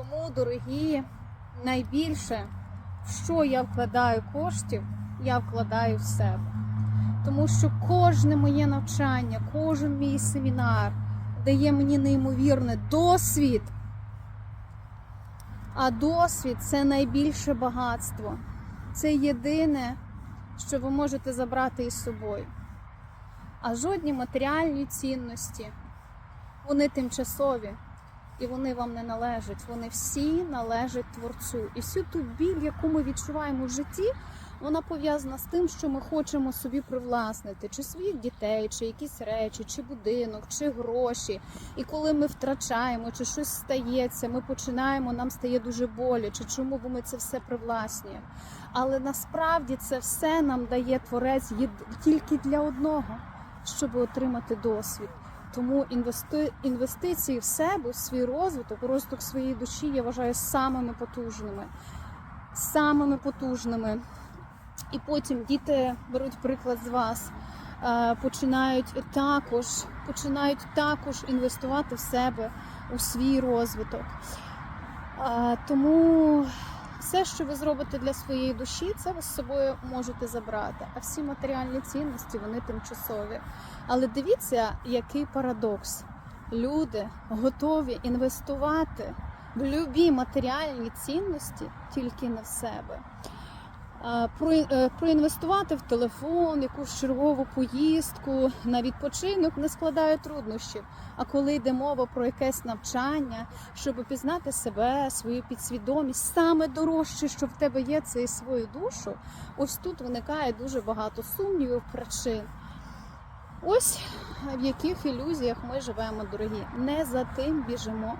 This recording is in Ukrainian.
Тому, дорогі, найбільше, в що я вкладаю коштів, я вкладаю в себе. Тому що кожне моє навчання, кожен мій семінар дає мені неймовірний досвід. А досвід це найбільше багатство. Це єдине, що ви можете забрати із собою. А жодні матеріальні цінності, вони тимчасові і вони вам не належать. Вони всі належать творцю. І всю ту біль, яку ми відчуваємо в житті, вона пов'язана з тим, що ми хочемо собі привласнити, чи своїх дітей, чи якісь речі, чи будинок, чи гроші. І коли ми втрачаємо, чи щось стається, ми починаємо, нам стає дуже боляче. Чому бо ми це все привласнюємо? Але насправді це все нам дає творець тільки для одного, щоб отримати досвід. Тому інвести... інвестиції в себе, в свій розвиток, розвиток своєї душі я вважаю самими потужними. Самими потужними. І потім діти беруть приклад з вас, е, починають також, починають також інвестувати в себе у свій розвиток. Е, Тому все, що ви зробите для своєї душі, це ви з собою можете забрати. А всі матеріальні цінності вони тимчасові. Але дивіться, який парадокс. Люди готові інвестувати в любі матеріальні цінності тільки не в себе. Про- е, Проінвестувати в телефон, якусь чергову поїздку на відпочинок не складає труднощів. А коли йде мова про якесь навчання, щоб пізнати себе, свою підсвідомість, саме дорожче, що в тебе є, це і свою душу. Ось тут виникає дуже багато сумнівів, причин. Ось в яких ілюзіях ми живемо, дорогі. Не за тим біжимо,